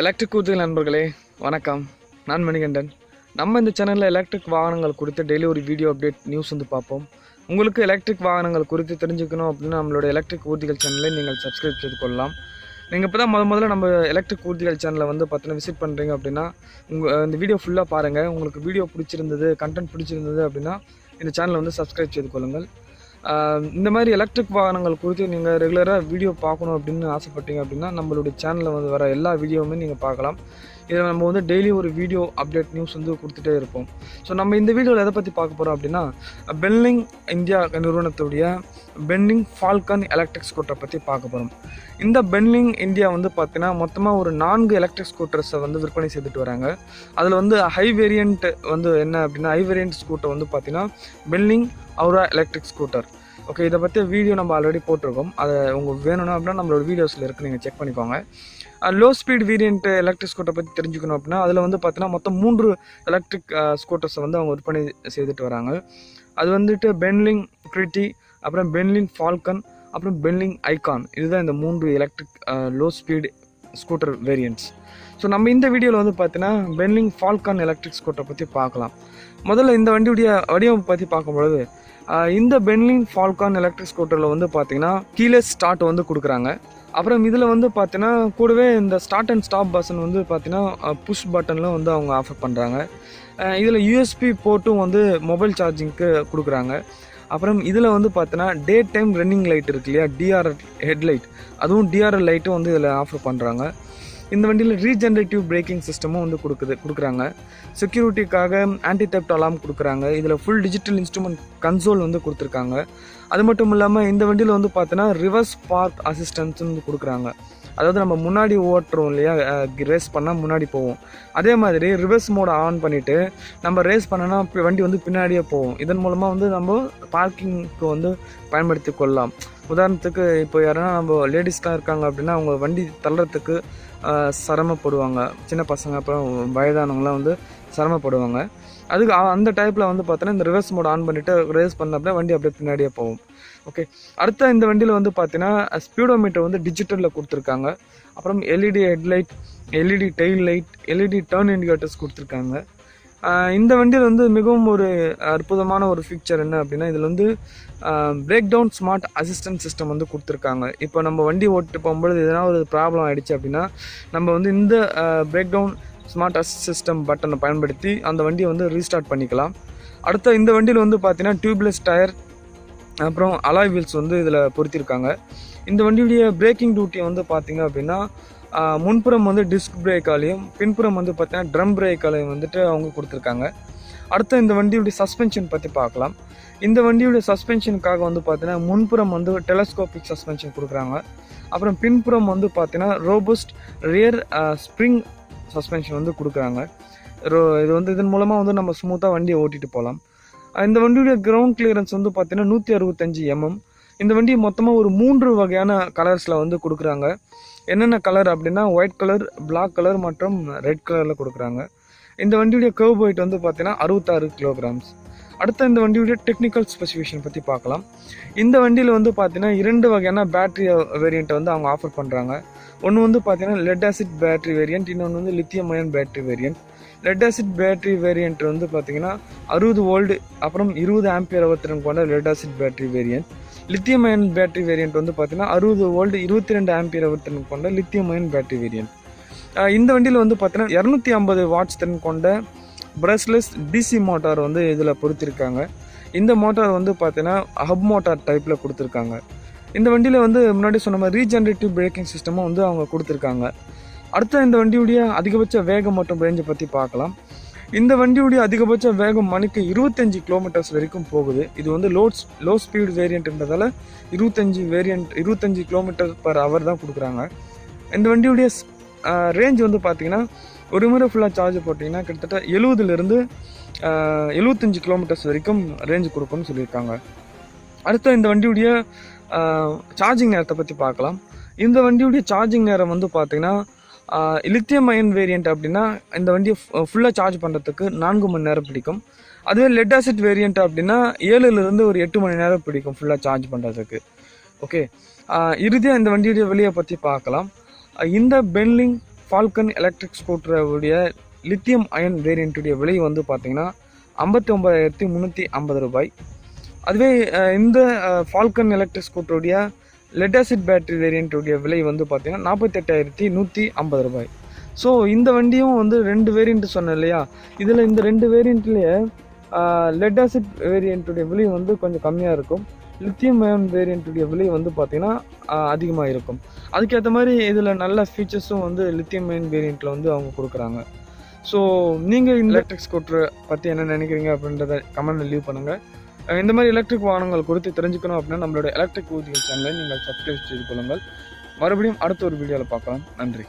Electric கூத்துகள் நண்பர்களே வணக்கம். நான் மணிகண்டன். நம்ம இந்த சேனலில் எலக்ட்ரிக் வாகனங்கள் குறித்து டெய்லி ஒரு வீடியோ அப்டேட் நியூஸ் வந்து பார்ப்போம். உங்களுக்கு எலக்ட்ரிக் வாகனங்கள் குறித்து தெரிஞ்சுக்கணும் அப்படின்னா நம்மளோட எலக்ட்ரிக் ஊர்திகள் சேனலை நீங்கள் சப்ஸ்கிரைப் செய்து கொள்ளலாம். நீங்கள் இப்போ தான் முத முதல்ல நம்ம எலக்ட்ரிக் ஊர்திகள் சேனலை வந்து பார்த்தீங்கன்னா விசிட் பண்ணுறீங்க அப்படின்னா உங்கள் இந்த வீடியோ ஃபுல்லாக பாருங்கள் உங்களுக்கு வீடியோ பிடிச்சிருந்தது கண்டென்ட் பிடிச்சிருந்தது அப்படின்னா இந்த சேனலை வந்து சப்ஸ்கிரைப் செய்து கொள்ளுங்கள். இந்த மாதிரி எலக்ட்ரிக் வாகனங்கள் குறித்து நீங்கள் ரெகுலராக வீடியோ பார்க்கணும் அப்படின்னு ஆசைப்பட்டீங்க அப்படின்னா நம்மளுடைய சேனலில் வந்து வர எல்லா வீடியோவுமே நீங்கள் பார்க்கலாம். இதில் நம்ம வந்து டெய்லி ஒரு வீடியோ அப்டேட் நியூஸ் வந்து கொடுத்துட்டே இருப்போம். ஸோ நம்ம இந்த வீடியோவில் எதை பற்றி பார்க்க போகிறோம் அப்படின்னா பெல்லிங் இந்தியா நிறுவனத்துடைய பென்லிங் ஃபால்கன் எலக்ட்ரிக் ஸ்கூட்டரை பற்றி பார்க்க போகிறோம் இந்த பென்லிங் இந்தியா வந்து பார்த்தீங்கன்னா மொத்தமாக ஒரு நான்கு எலக்ட்ரிக் ஸ்கூட்டர்ஸை வந்து விற்பனை செய்துட்டு வராங்க. அதில் வந்து ஹை வேரியண்ட் வந்து என்ன அப்படின்னா ஹை வேரியண்ட் ஸ்கூட்டர் வந்து பார்த்தீங்கன்னா Benling Aura electric scooter okay இதை பற்றி வீடியோ நம்ம ஆல்ரெடி போட்டிருக்கோம். அதை உங்களுக்கு வேணும்னா அப்படின்னா நம்மளோட வீடியோஸில் இருக்குது நீங்கள் செக் பண்ணிக்கோங்க. லோ ஸ்பீட் வேரியண்ட் எலக்ட்ரிக் ஸ்கூட்டரை பற்றி தெரிஞ்சுக்கணும் அப்படின்னா அதில் வந்து பார்த்தீங்கன்னா மொத்தம் மூன்று எலக்ட்ரிக் ஸ்கூட்டர்ஸை வந்து அவங்க விற்பனை செய்துட்டு வராங்க. அது வந்துட்டு பென்லிங் க்ரிட்டி அப்புறம் பென்லிங் ஃபால்கன் அப்புறம் பென்லிங் ஐகான் இதுதான் இந்த மூன்று electric low speed scooter variants so நம்ம இந்த வீடியோவில் வந்து பார்த்தீங்கன்னா பென்லிங் ஃபால்கான் எலக்ட்ரிக் ஸ்கூட்டரை பற்றி பார்க்கலாம். முதல்ல இந்த வண்டியுடைய வடிவமைப்பு பற்றி பார்க்கும்பொழுது இந்த பென்லின் ஃபால்கான் எலக்ட்ரிக் ஸ்கூட்டரில் வந்து பார்த்தீங்கன்னா கீழே ஸ்டார்ட் வந்து கொடுக்குறாங்க. அப்புறம் இதில் வந்து பார்த்தீங்கன்னா கூடவே இந்த ஸ்டார்ட் அண்ட் ஸ்டாப் பட்டன் வந்து பார்த்தீங்கன்னா புஷ் பட்டனில் வந்து அவங்க ஆஃபர் பண்ணுறாங்க இதில் யூஎஸ்பி போட்டும் வந்து மொபைல் சார்ஜிங்க்கு கொடுக்குறாங்க. அப்புறம் இதில் வந்து பார்த்தீங்கன்னா டே டைம் ரன்னிங் லைட் இருக்கு இல்லையா? டிஆர்எல் ஹெட்லைட் அதுவும் டிஆர்எல் லைட்டும் வந்து இதில் ஆஃபர் பண்ணுறாங்க இந்த வண்டியில் ரீஜென்ரேட்டிவ் பிரேக்கிங் சிஸ்டமும் வந்து கொடுக்குது கொடுக்குறாங்க. செக்யூரிட்டிக்காக ஆன்டி தெப்ட் அலாம் கொடுக்குறாங்க. இதில் ஃபுல் டிஜிட்டல் இன்ஸ்ட்ருமெண்ட் கன்சோல் வந்து கொடுத்துருக்காங்க. அது மட்டும் இல்லாமல் இந்த வண்டியில் வந்து பார்த்தோன்னா ரிவர்ஸ் பார்க் அசிஸ்டன்ஸ் வந்து கொடுக்குறாங்க. அதாவது நம்ம முன்னாடி ஓட்டுறோம் இல்லையா? ரேஸ் பண்ணால் முன்னாடி போவோம். அதே மாதிரி ரிவர்ஸ் மோட ஆன் பண்ணிவிட்டு நம்ம ரேஸ் பண்ணனா வண்டி வந்து பின்னாடியே போவோம் இதன் மூலமாக வந்து நம்ம பார்க்கிங்க்கு வந்து பயன்படுத்தி கொள்ளலாம். உதாரணத்துக்கு இப்போ யாருன்னா நம்ம லேடிஸ்லாம் இருக்காங்க அப்படின்னா அவங்க வண்டி தள்ளுறதுக்கு சிரமப்படுவாங்க. சின்ன பசங்க அப்புறம் வயதானவங்களாம் வந்து சிரமப்படுவாங்க. அதுக்கு அந்த டைப்பில் வந்து பார்த்தோன்னா இந்த ரிவர்ஸ் மோட் ஆன் பண்ணிவிட்டு ரேஸ் பண்ண அப்படியே வண்டி அப்படியே பின்னாடியே போகும். ஓகே அடுத்த இந்த வண்டியில் வந்து பார்த்தீங்கன்னா ஸ்பீடோமீட்டர் வந்து டிஜிட்டலில் கொடுத்துருக்காங்க. அப்புறம் LED headlight LED tail light LED turn indicators கொடுத்துருக்காங்க. இந்த வண்டியில் வந்து மிகவும் ஒரு அற்புதமான ஒரு ஃபீச்சர் என்ன அப்படின்னா இதில் வந்து breakdown smart assistant system வந்து கொடுத்துருக்காங்க. இப்போ நம்ம வண்டி ஓட்டு போகும்பொழுது எதனா ஒரு ப்ராப்ளம் ஆகிடுச்சு அப்படின்னா நம்ம வந்து இந்த breakdown smart assist system பட்டனை பயன்படுத்தி அந்த வண்டியை வந்து ரீஸ்டார்ட் பண்ணிக்கலாம். அடுத்த இந்த வண்டியில் வந்து பார்த்தீங்கன்னா டியூப்லெஸ் டயர் அப்புறம் அலாய் வீல்ஸ் வந்து இதில் பொருத்திருக்காங்க. இந்த வண்டியுடைய பிரேக்கிங் டியூட்டி வந்து பார்த்திங்க அப்படின்னா முன்புறம் வந்து டிஸ்க் பிரேக்காலையும் பின்புறம் வந்து பார்த்தீங்கன்னா ட்ரம் பிரேக்காலையும் வந்துட்டு அவங்க கொடுத்துருக்காங்க. அடுத்து இந்த வண்டியுடைய சஸ்பென்ஷன் பற்றி பார்க்கலாம். இந்த வண்டியுடைய சஸ்பென்ஷனுக்காக வந்து பார்த்தீங்கன்னா முன்புறம் வந்து டெலஸ்கோபிக் சஸ்பென்ஷன் கொடுக்குறாங்க. அப்புறம் பின்புறம் வந்து பார்த்தீங்கன்னா ரோபஸ்ட் ரியர் ஸ்ப்ரிங் சஸ்பென்ஷன் வந்து கொடுக்குறாங்க. ரோ இது வந்து இதன் மூலமாக வந்து நம்ம ஸ்மூத்தாக வண்டியை ஓட்டிகிட்டு போகலாம். இந்த வண்டியுடைய கிரவுண்ட் கிளியரன்ஸ் வந்து பார்த்தீங்கன்னா நூற்றி அறுபத்தஞ்சு எம்எம் இந்த வண்டி மொத்தமாக ஒரு மூன்று வகையான கலர்ஸில் வந்து கொடுக்குறாங்க. என்னென்ன கலர் அப்படின்னா ஒயிட் கலர் பிளாக் கலர் மற்றும் ரெட் கலரில் கொடுக்குறாங்க. இந்த வண்டியுடைய கர்வ் ஒயிட் வந்து பார்த்தீங்கன்னா அறுபத்தாறு கிலோகிராம்ஸ் அடுத்த இந்த வண்டியுடைய டெக்னிக்கல் ஸ்பெசிஃபிகேஷன் பற்றி பார்க்கலாம். இந்த வண்டியில் வந்து பார்த்தீங்கன்னா இரண்டு வகையான பேட்டரி வேரியண்ட்டை வந்து அவங்க ஆஃபர் பண்ணுறாங்க ஒன்று வந்து பார்த்தீங்கன்னா லெட் ஆசிட் பேட்டரி வேரியண்ட் இன்னொன்று வந்து lithium ion battery variant lead acid battery variant வந்து பார்த்தீங்கன்னா அறுபது வோல்டு அப்புறம் இருபது ஆம்பியர் அவத்திறன் கொண்ட lead acid battery variant lithium ion battery variant வந்து பார்த்தீங்கன்னா அறுபது வோல்டு இருபத்தி ரெண்டு ஆம்பியர் அவர் திறன் கொண்ட லித்தியம் அயன் பேட்டரி வேரியண்ட் இந்த வண்டியில் வந்து பார்த்தீங்கன்னா இரநூத்தி ஐம்பது வாட்ஸ் திறன் கொண்ட பிரஷ்லெஸ் டிசி மோட்டார் வந்து இதில் பொருத்திருக்காங்க. இந்த மோட்டார் வந்து பார்த்தீங்கன்னா ஹப் மோட்டார் டைப்பில் கொடுத்துருக்காங்க. இந்த வண்டியில் வந்து முன்னாடி சொன்ன மாதிரி ரீஜென்ரேட்டிவ் பிரேக்கிங் சிஸ்டமும் வந்து அவங்க கொடுத்துருக்காங்க. அடுத்த இந்த வண்டியுடைய அதிகபட்ச வேகம் மற்றும் ரேஞ்சை பற்றி பார்க்கலாம். இந்த வண்டியுடைய அதிகபட்ச வேகம் மணிக்கு இருபத்தஞ்சு கிலோமீட்டர்ஸ் வரைக்கும் போகுது. இது வந்து லோ லோ ஸ்பீட் வேரியண்ட்ன்றதால இருபத்தஞ்சி வேரியண்ட் இருபத்தஞ்சி கிலோமீட்டர் பர் ஹவர் தான் கொடுக்குறாங்க. இந்த வண்டியுடைய ரேஞ்ச் வந்து பார்த்திங்கன்னா ஒரு முறை ஃபுல்லாக சார்ஜ் போட்டிங்கன்னா கிட்டத்தட்ட எழுபதுலேருந்து எழுபத்தஞ்சு கிலோமீட்டர்ஸ் வரைக்கும் ரேஞ்ச் கொடுக்கும்னு சொல்லியிருக்காங்க. அடுத்த இந்த வண்டியுடைய சார்ஜிங் நேரத்தை பற்றி பார்க்கலாம். இந்த வண்டியுடைய சார்ஜிங் நேரம் வந்து பார்த்திங்கன்னா லித்தியம் அயன் வேரியண்ட் அப்படின்னா இந்த வண்டியை ஃபுல்லாக சார்ஜ் பண்ணுறதுக்கு நான்கு மணி நேரம் பிடிக்கும். அதுவே லெட் ஆசிட் வேரியண்ட் அப்படின்னா ஏழுலேருந்து ஒரு எட்டு மணி நேரம் பிடிக்கும் ஃபுல்லாக சார்ஜ் பண்ணுறதுக்கு ஓகே இறுதியாக இந்த வண்டியுடைய விலையை பற்றி பார்க்கலாம். இந்த பென்லிங் ஃபால்கன் எலக்ட்ரிக் ஸ்கூட்டருடைய லித்தியம் அயன் வேரியண்ட்டுடைய விலை வந்து பார்த்திங்கன்னா ஐம்பத்தி ஒம்பதாயிரத்தி முந்நூற்றி ஐம்பது ரூபாய். அதுவே இந்த ஃபால்கன் எலக்ட்ரிக் ஸ்கூட்டருடைய லெட் ஆசிட் பேட்டரி வேரியண்ட்டுடைய விலை வந்து பார்த்தீங்கன்னா நாற்பத்தெட்டாயிரத்தி நூற்றி ஐம்பது ரூபாய். ஸோ இந்த வண்டியும் வந்து ரெண்டு வேரியண்ட் சொன்னேன் இல்லையா? இதில் இந்த ரெண்டு வேரியண்ட்லேயே லெட் ஆசிட் வேரியண்ட்டுடைய விலை வந்து கொஞ்சம் கம்மியாக இருக்கும். லித்தியம் அயன் வேரியண்ட்டுடைய விலை வந்து பார்த்தீங்கன்னா அதிகமாக இருக்கும். அதுக்கேற்ற மாதிரி இதில் நல்ல ஃபீச்சர்ஸும் வந்து லித்தியம் அயன் வேரியண்ட்டில் வந்து அவங்க கொடுக்குறாங்க. ஸோ நீங்கள் இந்த எலக்ட்ரிக் ஸ்கூட்டரை பற்றி என்ன நினைக்கிறீங்க அப்படின்றத கமெண்ட்டில் லீவ் பண்ணுங்கள் இந்த மாதிரி எலக்ட்ரிக் வாகனங்கள் குறித்து தெரிஞ்சுக்கணும் அப்படின்னா நம்மளோட எலக்ட்ரிக் ஊதிய சேனலை நீங்கள் சப்ஸ்கிரைப் செய்து கொள்ளுங்கள். மறுபடியும் அடுத்த ஒரு வீடியோவில் பார்க்கலாம். நன்றி.